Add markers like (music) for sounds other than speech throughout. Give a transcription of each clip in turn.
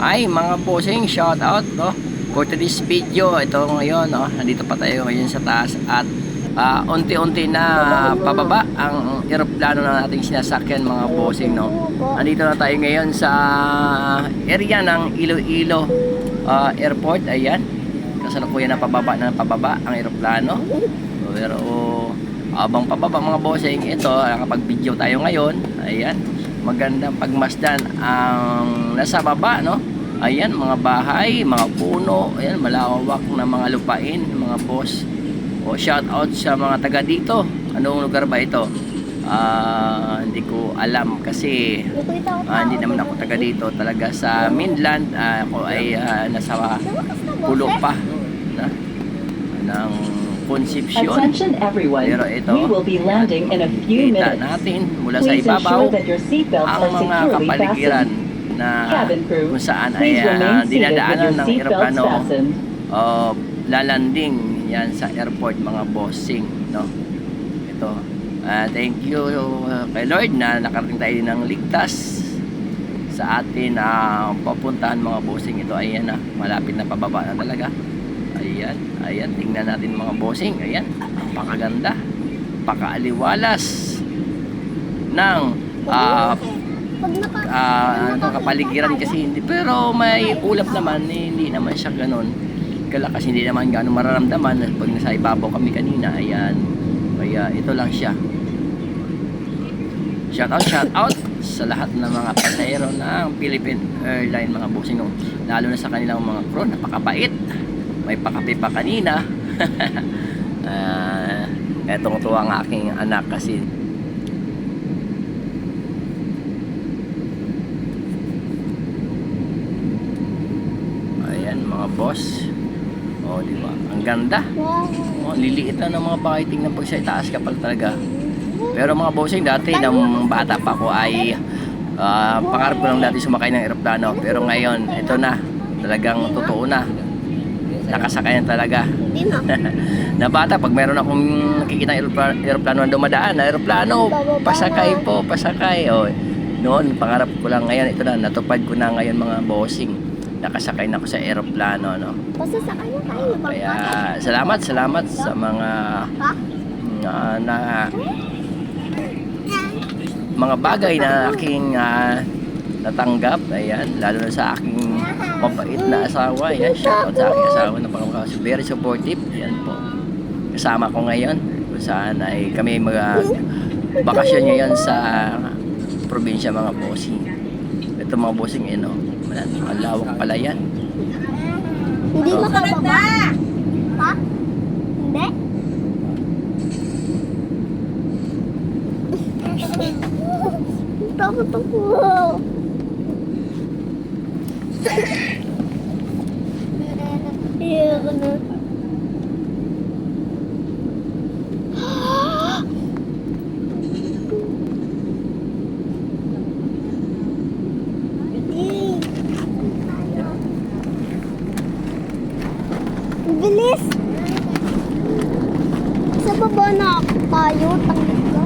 Ay, mga bossing, shout out, no? For today's video, ito ngayon, no? Nandito pa tayo ngayon sa taas at ah, unti-unti na pababa ang eroplano na ating sinasakyan, mga bossing, no? Nandito na tayo ngayon sa area ng Iloilo ah, Airport, ayan. Kasalukuyan na pababa na pababa ang eroplano. Pero habang pababa mga bossing, ito, kapag video tayo ngayon, ayan, magandang pagmasdan ang nasa baba, no? Ayan, mga bahay, mga puno, ayan, malawak na mga lupain, mga boss. O shout out sa mga taga dito. Anong lugar ba ito? Ah, hindi ko alam kasi ah, hindi naman ako taga dito. Talaga sa mainland, ah, ako ay ah, nasa pulo pa na ng Concepcion. Attention everyone. Pero ito, we will be landing in a few kita minutes. natin mula sa ibabaw ang mga kapaligiran. Na kung saan ay with dinadaanan ng eroplano o lalanding yan sa airport mga bossing no? Ito Ah, thank you uh, kay Lord na nakarating tayo ng ligtas sa atin na papuntahan mga bossing. Ito ayan na malapit na pababa na talaga. Ayan ayan tingnan natin mga bossing. Ayan napakaganda pakaaliwalas ng ah, Ah, ano, kapaligiran kasi hindi. Pero may ulap naman eh, hindi naman siya ganun kalakas. Hindi naman gano'ng mararamdaman. Pag nasa ibabaw kami kanina ayan. Kaya ito lang siya. Shout out shout out sa lahat ng mga pasahero ng Philippine Airline mga bossing. Lalo na sa kanilang mga crew napakabait. May pakape pa kanina. (laughs) Ah, etong tuwa ang aking anak kasi Boss. Oh, di ba? Ang ganda. Wow. Oh, liliit na ng mga bahay tingnan pag sa itaas ka pala talaga. Pero mga bossing dati nang bata pa ako ay ah, pangarap ko lang dati sumakay ng eroplano. Pero ngayon, ito na. Talagang totoo na. Nakasakay na talaga. (laughs) Na. bata, pag meron akong nakikita aeroplano, aeroplano na dumadaan, na aeroplano, pasakay po, pasakay. O, noon, pangarap ko lang ngayon, ito na, natupad ko na ngayon mga bossing. Nakasakay na ako sa aeroplano, no? Basta sa kanya tayo. Kaya, salamat, salamat sa mga Ha? na, na mga bagay na aking ah, natanggap. Ayan, lalo na sa aking mabait na asawa. Ayan, shoutout sa aking asawa na pang very supportive. Ayan po. Kasama ko ngayon kung saan ay kami mga bakasyon ngayon sa probinsya mga bossing. Ito mga bossing, eh, no? Ang lawak pala yan. Hindi makababa. Ha? Hindi? (laughs) Takot ako. (laughs) Ayoko na. Ang Bilis! Sa baba na tayo, tangit ka.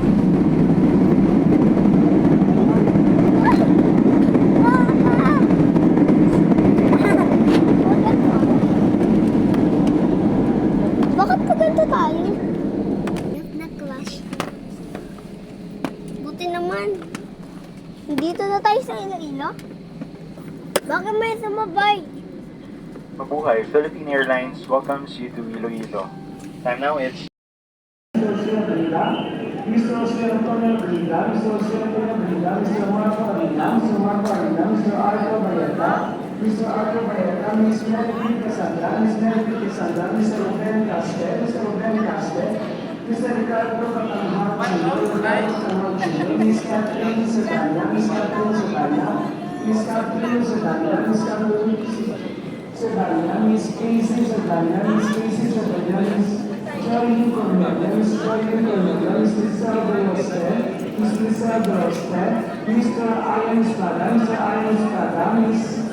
Bakit pa ganito tayo? Na-clash. Buti naman. Dito na tayo sa Iloilo. Bakit may sumabay? Mabuhay, Philippine Airlines welcomes you to Iloilo. Time now it's Mr. Oscar Antonio Brida, Mr. Oscar Antonio Brida, Mr. Marco Arena, Mr. Marco Arena, Mr. Arthur Bayeta, Mr. Arthur Bayeta, Ms. Melvin Casandra, Ms. Melvin Casandra, Mr. Ruben Castel, Mr. Ruben Castel, Mr. Ricardo Catanhar Chulo, Ricardo Catanhar Chulo, Ms. Catherine Sedana, Ms. Catherine Sedana, Ms. Catherine Sedana, Ms. Catherine Sedana, Ms. Casey Sedana, Ms. Casey Sedana, Ms. Joy Cornelia, Ms. Joy Cornelia, Ms. Lizardo Rostel, Ms. Lizardo Rostel, Mr. Ian Estrada, Mr. Ian Estrada, Ms.